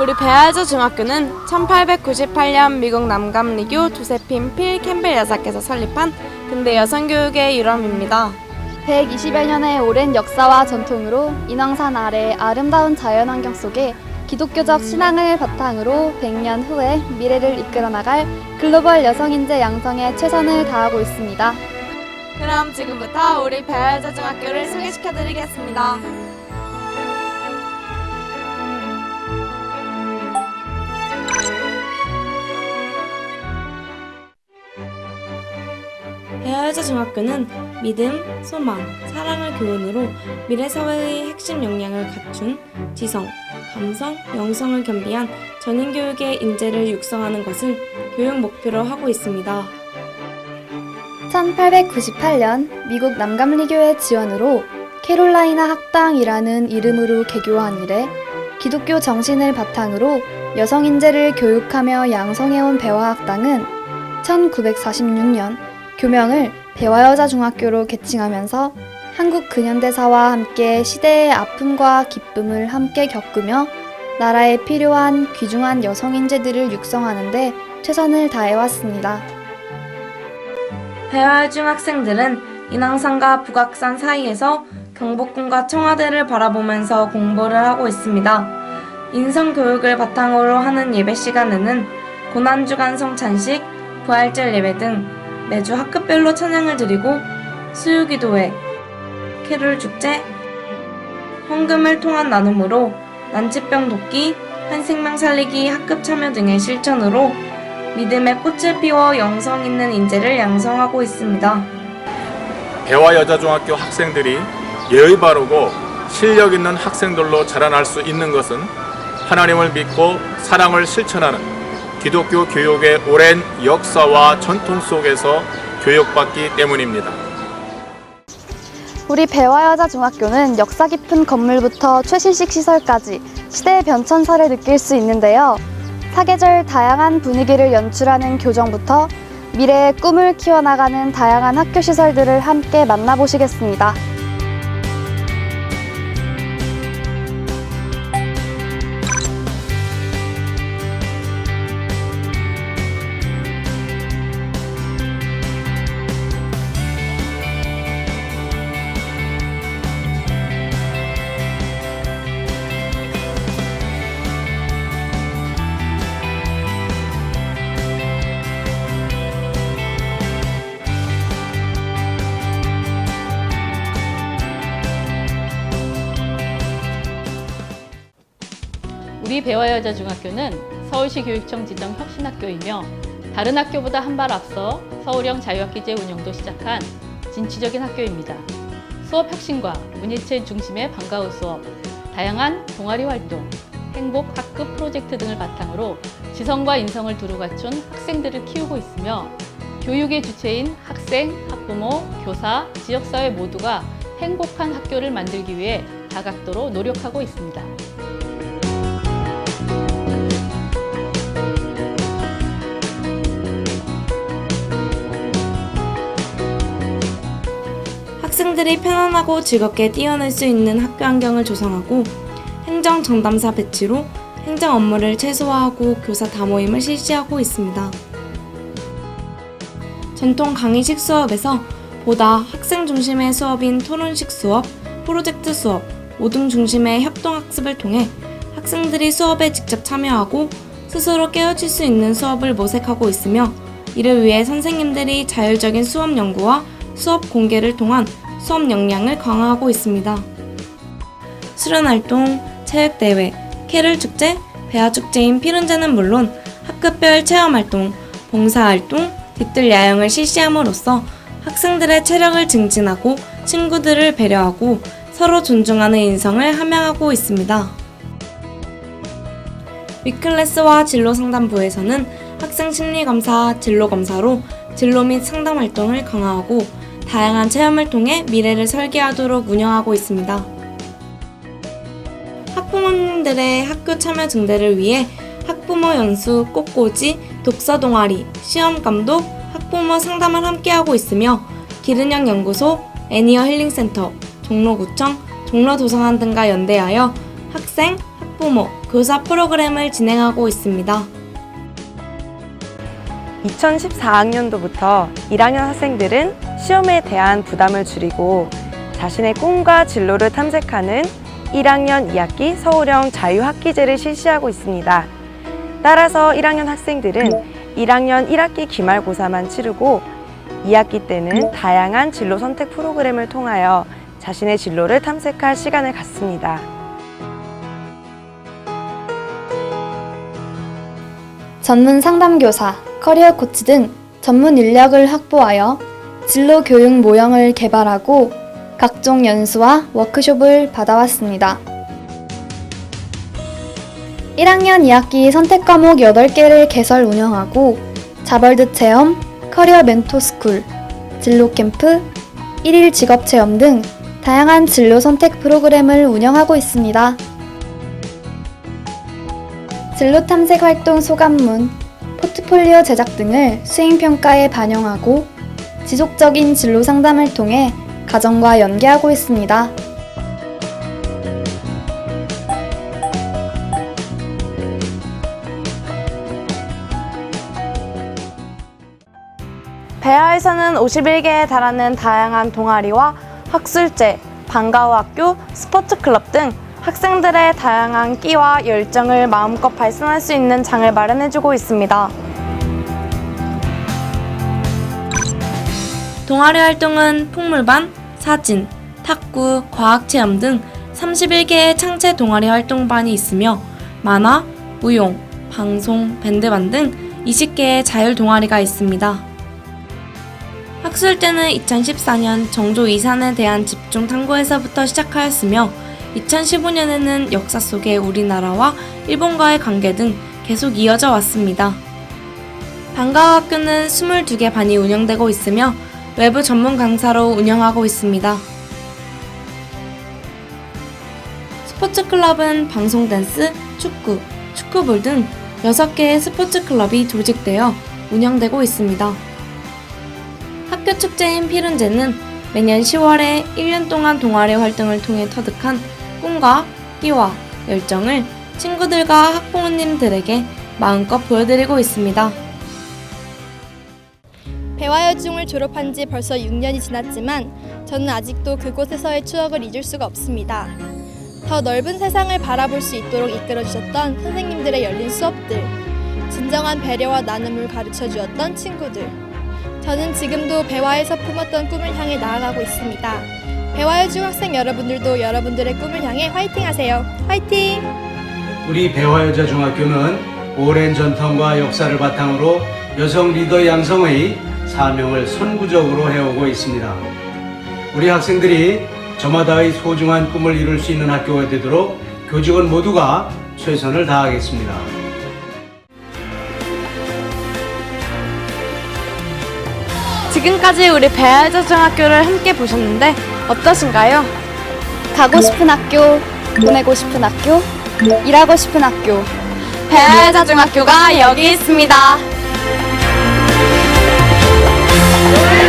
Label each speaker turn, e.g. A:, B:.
A: 우리 배아저 중학교는 1898년 미국 남감리교 조세핀 필 캠벨 여사께서 설립한 근대 여성교육의 유람입니다.
B: 120여 년의 오랜 역사와 전통으로 인왕산 아래 아름다운 자연환경 속에 기독교적 신앙을 바탕으로 100년 후에 미래를 이끌어 나갈 글로벌 여성 인재 양성에 최선을 다하고 있습니다.
A: 그럼 지금부터 우리 배아저 중학교를 소개시켜 드리겠습니다. 배아여자 중학교는 믿음, 소망, 사랑을 교훈으로 미래 사회의 핵심 역량을 갖춘 지성, 감성, 영성을 겸비한 전인 교육의 인재를 육성하는 것을 교육 목표로 하고 있습니다.
B: 1898년 미국 남감리교의 지원으로 캐롤라이나 학당이라는 이름으로 개교한 이래 기독교 정신을 바탕으로 여성 인재를 교육하며 양성해온 배화학당은 1946년 교명을 배화여자중학교로 개칭하면서 한국 근현대사와 함께 시대의 아픔과 기쁨을 함께 겪으며 나라에 필요한 귀중한 여성 인재들을 육성하는데 최선을 다해왔습니다.
A: 배화중 학생들은 인왕산과 북악산 사이에서 경복궁과 청와대를 바라보면서 공부를 하고 있습니다. 인성 교육을 바탕으로 하는 예배 시간에는 고난주간 성 찬식, 부활절 예배 등 매주 학급별로 찬양을 드리고 수유기도회, 캐롤 축제, 헌금을 통한 나눔으로 난치병 돕기, 한 생명 살리기 학급 참여 등의 실천으로 믿음의 꽃을 피워 영성 있는 인재를 양성하고 있습니다.
C: 대화여자중학교 학생들이 예의 바르고 실력 있는 학생들로 자라날 수 있는 것은 하나님을 믿고 사랑을 실천하는 기독교 교육의 오랜 역사와 전통 속에서 교육받기 때문입니다.
B: 우리 배화여자중학교는 역사 깊은 건물부터 최신식 시설까지 시대의 변천사를 느낄 수 있는데요. 사계절 다양한 분위기를 연출하는 교정부터 미래의 꿈을 키워나가는 다양한 학교 시설들을 함께 만나보시겠습니다.
D: 우리 배화여자 중학교는 서울시 교육청 지정 혁신학교이며 다른 학교보다 한 발 앞서 서울형 자유학기제 운영도 시작한 진취적인 학교입니다. 수업 혁신과 문예체 중심의 방과후 수업, 다양한 동아리 활동, 행복 학급 프로젝트 등을 바탕으로 지성과 인성을 두루 갖춘 학생들을 키우고 있으며 교육의 주체인 학생, 학부모, 교사, 지역사회 모두가 행복한 학교를 만들기 위해 다각도로 노력하고 있습니다.
A: 학생들이 편안하고 즐겁게 뛰어놀 수 있는 학교 환경을 조성하고 행정 전담사 배치로 행정 업무를 최소화하고 교사 다모임을 실시하고 있습니다. 전통 강의식 수업에서 보다 학생 중심의 수업인 토론식 수업, 프로젝트 수업, 모둠 중심의 협동학습을 통해 학생들이 수업에 직접 참여하고 스스로 깨우칠 수 있는 수업을 모색하고 있으며 이를 위해 선생님들이 자율적인 수업 연구와 수업 공개를 통한 수업 역량을 강화하고 있습니다. 수련활동, 체육대회, 캐럴 축제, 배아축제인 피룬제는 물론 학급별 체험활동, 봉사활동, 뒤뜰 야영을 실시함으로써 학생들의 체력을 증진하고 친구들을 배려하고 서로 존중하는 인성을 함양하고 있습니다. 위클래스와 진로상담부에서는 학생 심리검사, 진로검사로 진로 및 상담 활동을 강화하고 다양한 체험을 통해 미래를 설계하도록 운영하고 있습니다. 학부모님들의 학교 참여 증대를 위해 학부모 연수, 꽃꽂이, 독서 동아리, 시험 감독, 학부모 상담을 함께하고 있으며 기른형 연구소, 애니어 힐링센터, 종로구청, 종로도서관 등과 연대하여 학생, 학부모, 교사 프로그램을 진행하고 있습니다.
E: 2014학년도부터 1학년 학생들은 시험에 대한 부담을 줄이고 자신의 꿈과 진로를 탐색하는 1학년 2학기 서울형 자유학기제를 실시하고 있습니다. 따라서 1학년 학생들은 1학년 1학기 기말고사만 치르고 2학기 때는 다양한 진로 선택 프로그램을 통하여 자신의 진로를 탐색할 시간을 갖습니다.
B: 전문 상담교사, 커리어 코치 등 전문 인력을 확보하여 진로 교육 모형을 개발하고 각종 연수와 워크숍을 받아왔습니다. 1학년 2학기 선택 과목 8개를 개설 운영하고 자벌드 체험, 커리어 멘토 스쿨, 진로 캠프, 1일 직업 체험 등 다양한 진로 선택 프로그램을 운영하고 있습니다. 진로 탐색 활동 소감문, 포트폴리오 제작 등을 수행평가에 반영하고 지속적인 진로 상담을 통해 가정과 연계하고 있습니다.
E: 배아에서는 51개에 달하는 다양한 동아리와 학술제, 방과후 학교, 스포츠 클럽 등 학생들의 다양한 끼와 열정을 마음껏 발산할 수 있는 장을 마련해주고 있습니다.
A: 동아리 활동은 풍물반, 사진, 탁구, 과학체험 등 31개의 창체 동아리 활동반이 있으며 만화, 무용, 방송, 밴드반 등 20개의 자율 동아리가 있습니다. 학술때는 2014년 정조 이산에 대한 집중 탐구에서부터 시작하였으며 2015년에는 역사 속의 우리나라와 일본과의 관계 등 계속 이어져 왔습니다. 방과학교는 22개 반이 운영되고 있으며 외부 전문 강사로 운영하고 있습니다. 스포츠 클럽은 방송 댄스, 축구, 축구볼 등 6개의 스포츠 클럽이 조직되어 운영되고 있습니다. 학교 축제인 피룬제는 매년 10월에 1년 동안 동아리 활동을 통해 터득한 꿈과 끼와 열정을 친구들과 학부모님들에게 마음껏 보여드리고 있습니다.
F: 배화여중을 졸업한 지 벌써 6년이 지났지만 저는 아직도 그곳에서의 추억을 잊을 수가 없습니다. 더 넓은 세상을 바라볼 수 있도록 이끌어 주셨던 선생님들의 열린 수업들, 진정한 배려와 나눔을 가르쳐 주었던 친구들. 저는 지금도 배화에서 품었던 꿈을 향해 나아가고 있습니다. 배화여중 학생 여러분들도 여러분들의 꿈을 향해 화이팅 하세요. 화이팅!
G: 우리 배화여자중학교는 오랜 전통과 역사를 바탕으로 여성 리더 양성의 사명을 선구적으로 해오고 있습니다. 우리 학생들이 저마다의 소중한 꿈을 이룰 수 있는 학교가 되도록 교직원 모두가 최선을 다하겠습니다.
E: 지금까지 우리 배아여자중학교를 함께 보셨는데 어떠신가요?
B: 가고 싶은 학교, 보내고 싶은 학교, 일하고 싶은 학교.
E: 배아여자중학교가 여기 있습니다. Yeah.